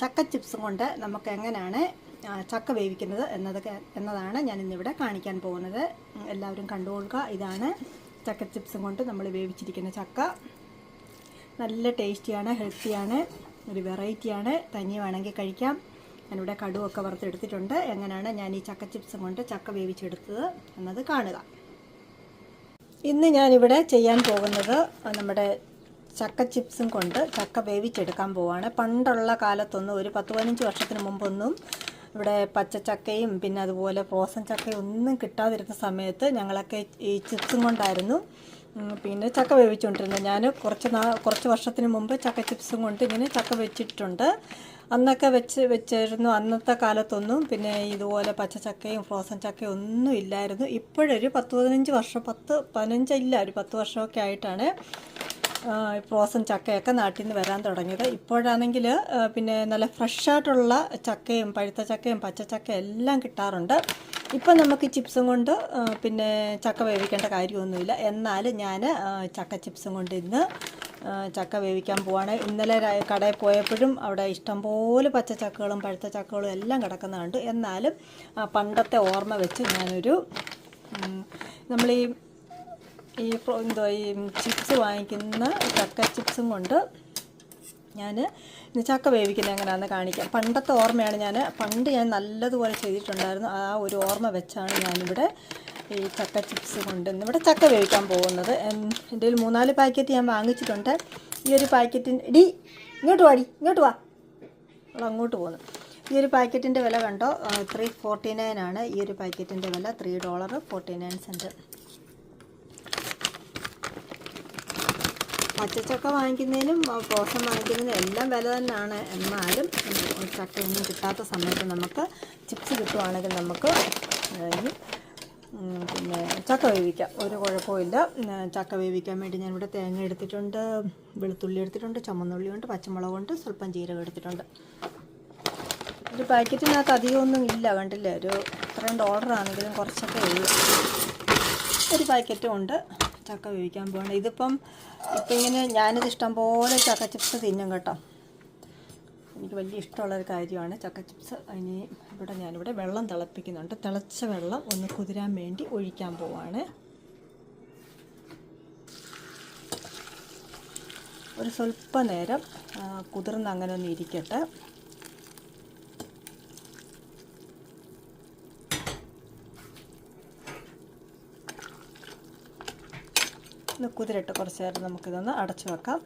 ചക്ക ചിപ്സും കൊണ്ട് നമുക്ക് എങ്ങനെയാണ് ചക്ക വേവിക്കുന്നത് എന്നതൊക്കെ എന്നതാണ് ഞാൻ ഇന്നിവിടെ കാണിക്കാൻ പോകുന്നത്. എല്ലാവരും കണ്ടുകൊള്ളുക. ഇതാണ് ചക്ക ചിപ്സും കൊണ്ട് നമ്മൾ വേവിച്ചിരിക്കുന്ന ചക്ക. നല്ല ടേസ്റ്റിയാണ് ഹെൽത്തിയാണ് ഒരു വെറൈറ്റിയാണ്. തനി വേണമെങ്കിൽ കഴിക്കാം. ഞാനിവിടെ കടുവൊക്കെ വറുത്തെടുത്തിട്ടുണ്ട്. എങ്ങനെയാണ് ഞാൻ ഈ ചക്ക ചിപ്സും കൊണ്ട് ചക്ക വേവിച്ചെടുത്തത് എന്നത് കാണുക. ഇന്ന് ഞാനിവിടെ ചെയ്യാൻ പോകുന്നത് നമ്മുടെ ചക്ക ചിപ്സും കൊണ്ട് ചക്ക വേവിച്ചെടുക്കാൻ പോവാണ്. പണ്ടുള്ള കാലത്തൊന്നും ഒരു പത്ത് പതിനഞ്ച് വർഷത്തിന് മുമ്പൊന്നും ഇവിടെ പച്ചച്ചക്കയും പിന്നെ അതുപോലെ ഫ്രോസൺ ചക്കയും ഒന്നും കിട്ടാതിരുന്ന സമയത്ത് ഞങ്ങളൊക്കെ ഈ ചിപ്സും കൊണ്ടായിരുന്നു പിന്നെ ചക്ക വേവിച്ചുകൊണ്ടിരുന്നത്. ഞാൻ കുറച്ച് നാ കുറച്ച് വർഷത്തിന് മുമ്പ് ചക്ക ചിപ്സും കൊണ്ട് ഇങ്ങനെ ചക്ക വെച്ചിട്ടുണ്ട്. അന്നൊക്കെ വെച്ച് വെച്ചിരുന്നു. അന്നത്തെ കാലത്തൊന്നും പിന്നെ ഇതുപോലെ പച്ചച്ചക്കയും ഫ്രോസൺ ചക്കയും ഒന്നും ഇല്ലായിരുന്നു. ഇപ്പോഴൊരു പത്ത് പതിനഞ്ച് വർഷം പത്ത് പതിനഞ്ചില്ല ഒരു പത്ത് വർഷമൊക്കെ ആയിട്ടാണ് ഫ്രോസൺ ചക്കയൊക്കെ നാട്ടിൽ നിന്ന് വരാൻ തുടങ്ങിയത്. ഇപ്പോഴാണെങ്കിൽ പിന്നെ നല്ല ഫ്രഷായിട്ടുള്ള ചക്കയും പഴുത്ത ചക്കയും പച്ചച്ചക്കയും എല്ലാം കിട്ടാറുണ്ട്. ഇപ്പം നമുക്ക് ചിപ്സും കൊണ്ട് പിന്നെ ചക്ക വേവിക്കേണ്ട കാര്യമൊന്നുമില്ല. എന്നാൽ ഞാൻ ചക്ക ചിപ്സും കൊണ്ട് ഇന്ന് ചക്ക വേവിക്കാൻ പോവാണ്. ഇന്നലെ കടയിൽ പോയപ്പോഴും അവിടെ ഇഷ്ടംപോലെ പച്ചച്ചക്കകളും പഴുത്ത ചക്കകളും എല്ലാം കിടക്കുന്ന എന്നാലും പണ്ടത്തെ ഓർമ്മ വെച്ച് ഞാനൊരു നമ്മൾ ഈ ഈ എന്തോ ഈ ചിപ്സ് വാങ്ങിക്കുന്ന ചക്ക ചിപ്സും കൊണ്ട് ഞാൻ ചക്ക വേവിക്കുന്നത് എങ്ങനെയാണെന്ന് കാണിക്കാം. പണ്ടത്തെ ഓർമ്മയാണ് ഞാൻ പണ്ട് ഞാൻ നല്ലതുപോലെ ചെയ്തിട്ടുണ്ടായിരുന്നു. ആ ഒരു ഓർമ്മ വെച്ചാണ് ഞാനിവിടെ ഈ ചക്ക ചിപ്സ് കൊണ്ട് ഇവിടെ ചക്ക വേവിക്കാൻ പോകുന്നത്. എൻ- എന്റെ ഒരു മൂന്നാൽ പാക്കറ്റ് ഞാൻ വാങ്ങിച്ചിട്ടുണ്ട്. ഈ ഒരു പാക്കറ്റിന്റെ ഇടി ഇങ്ങോട്ട് വാടി ഇങ്ങോട്ട് വാ. അങ്ങോട്ട് പോകുന്നു ഈ ഒരു പാക്കറ്റിന്റെ വില കണ്ടോ? ത്രീ ഫോർട്ടി നയൻ ആണ്. ഈ ഒരു പാക്കറ്റിന്റെ വില three dollar forty nine cent പച്ചച്ചക്ക വാങ്ങിക്കുന്നതിനും പോഷം വാങ്ങിക്കുന്നതിനും എല്ലാം വില തന്നെയാണ്. എന്നാലും ചക്കയൊന്നും കിട്ടാത്ത സമയത്ത് നമുക്ക് ചിപ്സ് കിട്ടുവാണെങ്കിൽ നമുക്ക് പിന്നെ ചക്ക വേവിക്കാം. ഒരു കുഴപ്പമില്ല ചക്ക വേവിക്കാൻ വേണ്ടി ഞാനിവിടെ തേങ്ങ എടുത്തിട്ടുണ്ട് വെളുത്തുള്ളി എടുത്തിട്ടുണ്ട് ചുമന്നുള്ളിയുണ്ട് പച്ചമുളകുണ്ട് സ്വല്പം ജീരകം എടുത്തിട്ടുണ്ട്. ഒരു പാക്കറ്റിനകത്ത് അധികമൊന്നും ഇല്ല കണ്ടില്ലേ? ഒരു ഡോളർ ആണെങ്കിലും കുറച്ചൊക്കെ ഉള്ളൂ. ഒരു പാക്കറ്റും ഉണ്ട്. ചക്ക വേവിക്കാൻ പോകണം ഇതിപ്പം ഇപ്പം ഇങ്ങനെ ഞാനിത് ഇഷ്ടം പോലെ ചക്ക ചിപ്സ് തിന്നും കേട്ടോ. എനിക്ക് വലിയ ഇഷ്ടമുള്ളൊരു കാര്യമാണ് ചക്ക ചിപ്സ് ഇനി ഇവിടെ ഞാനിവിടെ വെള്ളം തിളപ്പിക്കുന്നുണ്ട്. തിളച്ച വെള്ളം ഒന്ന് കുതിരാൻ വേണ്ടി ഒഴിക്കാൻ പോവാണ്. ഒരു സ്വല്പ നേരം കുതിർന്ന് അങ്ങനെ ഒന്ന് ഇരിക്കട്ടെ. ഒന്ന് കുതിരട്ട് കുറച്ച് നേരം നമുക്കിതൊന്ന് അടച്ചു വെക്കാം.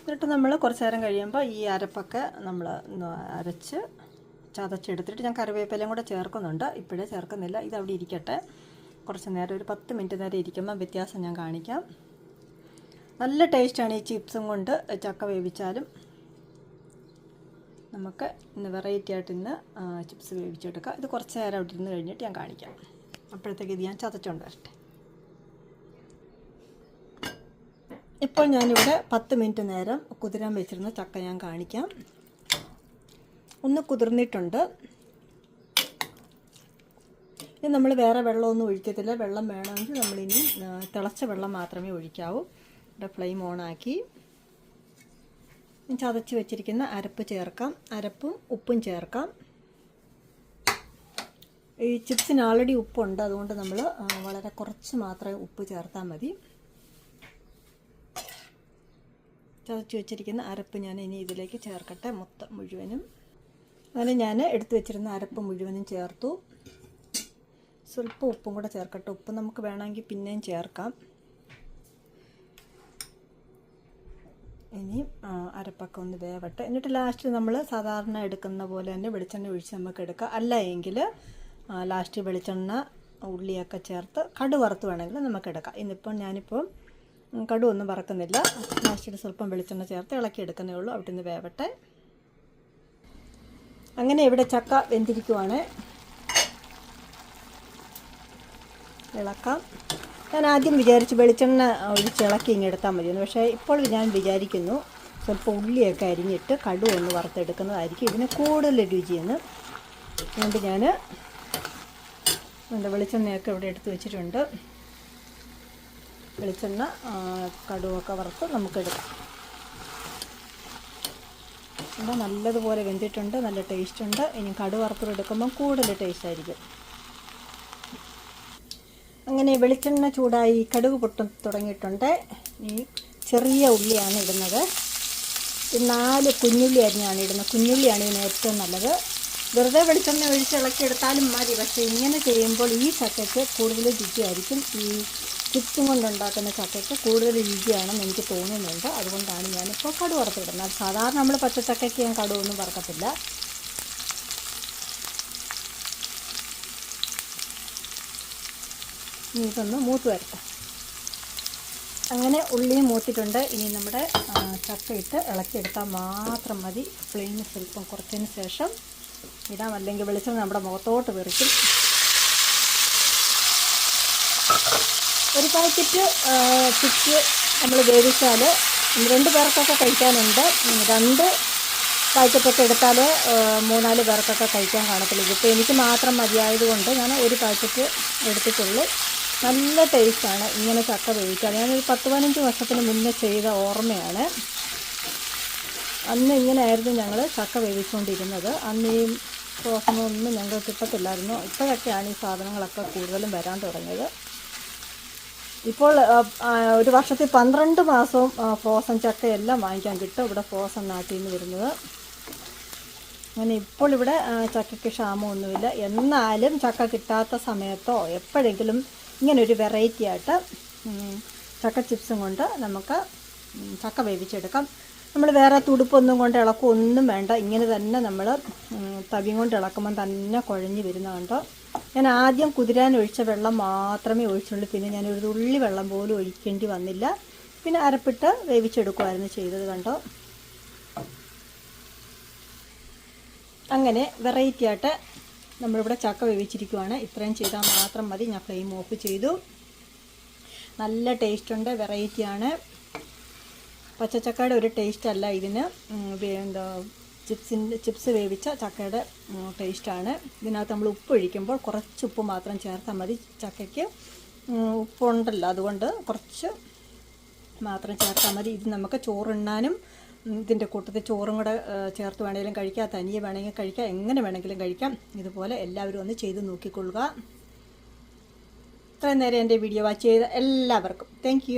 എന്നിട്ട് നമ്മൾ കുറച്ച് നേരം കഴിയുമ്പോൾ ഈ അരപ്പൊക്കെ നമ്മൾ അരച്ച് ചതച്ചെടുത്തിട്ട് ഞാൻ കറിവേപ്പിലയും കൂടെ ചേർക്കുന്നുണ്ട്. ഇപ്പോഴേ ചേർക്കുന്നില്ല. ഇത് അവിടെ ഇരിക്കട്ടെ. കുറച്ച് നേരം ഒരു പത്ത് മിനിറ്റ് നേരം ഇരിക്കുമ്പോൾ വ്യത്യാസം ഞാൻ കാണിക്കാം. നല്ല ടേസ്റ്റാണ് ഈ ചിപ്സും കൊണ്ട് ചക്ക വേവിച്ചാലും. നമുക്ക് ഇന്ന് വെറൈറ്റി ആയിട്ട് ഇന്ന് ചിപ്സ് വേവിച്ചെടുക്കാം. ഇത് കുറച്ച് നേരം അവിടെ ഇരുന്ന് കഴിഞ്ഞിട്ട് ഞാൻ കാണിക്കാം. അപ്പോഴത്തേക്ക് ഇത് ഞാൻ ചതച്ചുകൊണ്ട് വരട്ടെ ഇപ്പോൾ ഞാനിവിടെ പത്ത് മിനിറ്റ് നേരം കുതിരാൻ വെച്ചിരുന്ന ചക്ക ഞാൻ കാണിക്കാം. ഒന്ന് കുതിർന്നിട്ടുണ്ട്. ഇനി നമ്മൾ വേറെ വെള്ളമൊന്നും ഒഴിക്കത്തില്ല. വെള്ളം വേണമെങ്കിൽ നമ്മളിനി തിളച്ച വെള്ളം മാത്രമേ ഒഴിക്കാവൂ. ഇവിടെ ഫ്ലെയിം ഓണാക്കി ചതച്ച് വെച്ചിരിക്കുന്ന അരപ്പ് ചേർക്കാം. അരപ്പും ഉപ്പും ചേർക്കാം. ഈ ചിപ്സിന് ആൾറെഡി ഉപ്പുണ്ട്. അതുകൊണ്ട് നമ്മൾ വളരെ കുറച്ച് മാത്രമേ ഉപ്പ് ചേർത്താൽ മതി. ചതച്ച് വെച്ചിരിക്കുന്ന അരപ്പ് ഞാൻ ഇനി ഇതിലേക്ക് ചേർക്കട്ടെ മൊത്തം മുഴുവനും. അങ്ങനെ ഞാൻ എടുത്തു വെച്ചിരുന്ന അരപ്പ് മുഴുവനും ചേർത്തു. സ്വല്പം ഉപ്പും കൂടെ ചേർക്കട്ടെ. ഉപ്പ് നമുക്ക് വേണമെങ്കിൽ പിന്നെയും ചേർക്കാം. ഇനി അരപ്പൊക്കെ ഒന്ന് വേവട്ടെ. എന്നിട്ട് ലാസ്റ്റ് നമ്മൾ സാധാരണ എടുക്കുന്ന പോലെ തന്നെ വെളിച്ചെണ്ണ ഒഴിച്ച് നമുക്ക് എടുക്കാം. അല്ല എങ്കിൽ ലാസ്റ്റ് വെളിച്ചെണ്ണ ഉള്ളിയൊക്കെ ചേർത്ത് കടുവറുത്ത് വേണമെങ്കിൽ നമുക്ക് എടുക്കാം. ഇന്നിപ്പം ഞാനിപ്പോൾ ഉം, കടു ഒന്നും വറക്കുന്നില്ല. ലാസ്റ്റിൽ സ്വല്പം വെളിച്ചെണ്ണ ചേർത്ത് ഇളക്കി എടുക്കുന്നേ ഉള്ളൂ. അവിടെ നിന്ന് വേവട്ടെ. അങ്ങനെ ഇവിടെ ചക്ക വെന്തിരിക്കുവാണ്. ഇളക്കാം. ഞാൻ ആദ്യം വിചാരിച്ച് വെളിച്ചെണ്ണ ഒഴിച്ച് ഇളക്കി ഇങ്ങനെ എടുത്താൽ മതിയെന്ന്. പക്ഷേ ഇപ്പോൾ ഞാൻ വിചാരിക്കുന്നു സ്വല്പം ഉള്ളിയൊക്കെ അരിഞ്ഞിട്ട് കടു ഒന്ന് വറുത്തെടുക്കുന്നതായിരിക്കും ഇതിന് കൂടുതൽ രുചിയെന്ന്. അതുകൊണ്ട് ഞാൻ എന്താ വെളിച്ചെണ്ണയൊക്കെ ഇവിടെ എടുത്ത് വെച്ചിട്ടുണ്ട്. വെളിച്ചെണ്ണ കടുവൊക്കെ വറുത്ത് നമുക്കെടുക്കാം. ഇവിടെ നല്ലതുപോലെ വെന്തിട്ടുണ്ട് നല്ല ടേസ്റ്റ് ഉണ്ട് ഇനി കടു വറുത്തെടുക്കുമ്പം കൂടുതൽ ടേസ്റ്റ് ആയിരിക്കും അങ്ങനെ വെളിച്ചെണ്ണ ചൂടായി കടുക് പൊട്ടും തുടങ്ങിയിട്ടുണ്ട്. ഈ ചെറിയ ഉള്ളിയാണ് ഇടുന്നത്. നാല് കുഞ്ഞുള്ളി അരിഞ്ഞാണ് ഇടുന്നത്. കുഞ്ഞുള്ളിയാണ് ഇതിന് ഏറ്റവും നല്ലത്. വെറുതെ വെളിച്ചെണ്ണ ഒഴിച്ച് ഇളക്കിയെടുത്താലും മതി. പക്ഷേ ഇങ്ങനെ ചെയ്യുമ്പോൾ ഈ ചക്കയ്ക്ക് കൂടുതൽ രുചിയായിരിക്കും. ഈ ചിപ്സും കൊണ്ടുണ്ടാക്കുന്ന ചക്കയ്ക്ക് കൂടുതൽ രുചിയാണെന്ന് എനിക്ക് തോന്നുന്നുണ്ട്. അതുകൊണ്ടാണ് ഞാനിപ്പോൾ കടു വറുത്തിടുന്നത്. സാധാരണ നമ്മൾ പച്ചച്ചക്കയ്ക്ക് ഞാൻ കടുവൊന്നും വറക്കത്തില്ല. ഇനി ഇതൊന്ന് മൂത്ത് വരട്ടെ. അങ്ങനെ ഉള്ളിയും മൂത്തിട്ടുണ്ട്. ഇനി നമ്മുടെ ചക്കയിട്ട് ഇളക്കിയെടുത്താൽ മാത്രം മതി. ഫ്ലെയിം സ്വല്പം കുറച്ചതിന് ശേഷം ഇടാം. അല്ലെങ്കിൽ വെളിച്ചെണ്ണ നമ്മുടെ മുഖത്തോട്ട് വെറിക്കും ഒരു പാക്കറ്റ് ചിക്ക് നമ്മൾ വേവിച്ചാൽ രണ്ട് പേർക്കൊക്കെ കഴിക്കാനുണ്ട്. രണ്ട് പാക്കറ്റൊക്കെ എടുത്താൽ മൂന്നാൽ പേർക്കൊക്കെ കഴിക്കാൻ കാണത്തില്ല ഇതിപ്പോൾ എനിക്ക് മാത്രം മതിയായതുകൊണ്ട് ഞാൻ ഒരു പാക്കറ്റ് എടുത്തിട്ടുള്ളൂ. നല്ല ടേസ്റ്റാണ് ഇങ്ങനെ ചക്ക വേവിക്കാൻ. ഞാനൊരു പത്ത് പതിനഞ്ച് വർഷത്തിന് മുന്നേ ചെയ്ത ഓർമ്മയാണ്. അന്ന് ഇങ്ങനെയായിരുന്നു ഞങ്ങൾ ചക്ക വേവിച്ചുകൊണ്ടിരുന്നത്. അന്ന് ഈ പ്രോസമൊന്നും ഞങ്ങൾക്ക് കിട്ടത്തില്ലായിരുന്നു. ഇപ്പോഴൊക്കെയാണ് ഈ സാധനങ്ങളൊക്കെ കൂടുതലും വരാൻ തുടങ്ങിയത്. ഇപ്പോൾ ഒരു വർഷത്തിൽ പന്ത്രണ്ട് മാസവും ഫ്രോസൺ ചക്കയെല്ലാം വാങ്ങിക്കാൻ കിട്ടും. ഇവിടെ ഫ്രോസൺ നാട്ടിൽ നിന്ന് വരുന്നത്. അങ്ങനെ ഇപ്പോൾ ഇവിടെ ചക്കയ്ക്ക് ക്ഷാമമൊന്നുമില്ല. എന്നാലും ചക്ക കിട്ടാത്ത സമയത്തോ എപ്പോഴെങ്കിലും ഇങ്ങനെ ഒരു വെറൈറ്റി ആയിട്ട് ചക്ക ചിപ്സും കൊണ്ട് നമുക്ക് ചക്ക വേവിച്ചെടുക്കാം. നമ്മൾ വേറെ തുടുപ്പൊന്നും കൊണ്ട് ഇളക്കൊന്നും വേണ്ട. ഇങ്ങനെ തന്നെ നമ്മൾ തവിയും കൊണ്ട് ഇളക്കുമ്പം തന്നെ കുഴഞ്ഞ് വരുന്ന കണ്ടോ? ഞാൻ ആദ്യം കുതിരാൻ ഒഴിച്ച വെള്ളം മാത്രമേ ഒഴിച്ചുള്ളൂ. പിന്നെ ഞാൻ ഒരു തുള്ളി വെള്ളം പോലും ഒഴിക്കേണ്ടി വന്നില്ല. പിന്നെ അരപ്പിട്ട് വേവിച്ചെടുക്കുമായിരുന്നു ചെയ്തത് കണ്ടോ? അങ്ങനെ വെറൈറ്റി ആയിട്ട് നമ്മളിവിടെ ചക്ക വേവിച്ചിരിക്കുവാണ്. ഇത്രയും ചെയ്താൽ മാത്രം മതി. ഞാൻ ഫ്ലെയിം ഓഫ് ചെയ്തു. നല്ല ടേസ്റ്റ് ഉണ്ട്. വെറൈറ്റിയാണ് പച്ചച്ചക്കയുടെ ഒരു ടേസ്റ്റ് അല്ല ഇതിന്. എന്താ ചിപ്സിന്റെ ചിപ്സ് വേവിച്ച ചക്കയുടെ ടേസ്റ്റാണ് ഇതിനകത്ത് നമ്മൾ ഉപ്പ് ഒഴിക്കുമ്പോൾ കുറച്ച് ഉപ്പ് മാത്രം ചേർത്താൽ മതി ചക്കയ്ക്ക്. ഉപ്പുണ്ടല്ലോ അതുകൊണ്ട് കുറച്ച് മാത്രം ചേർത്താൽ മതി. ഇത് നമുക്ക് ചോറുണ്ണാനും ഇതിന്റെ കൂട്ടത്തിൽ ചോറും കൂടെ ചേർത്ത് വേണമെങ്കിലും കഴിക്കാം തനിയെ വേണമെങ്കിൽ കഴിക്കാം എങ്ങനെ വേണമെങ്കിലും കഴിക്കാം. ഇതുപോലെ എല്ലാവരും ഒന്ന് ചെയ്ത് നോക്കിക്കൊള്ളുക. ഇത്രയും നേരം എന്റെ വീഡിയോ വാച്ച് ചെയ്ത എല്ലാവർക്കും. താങ്ക്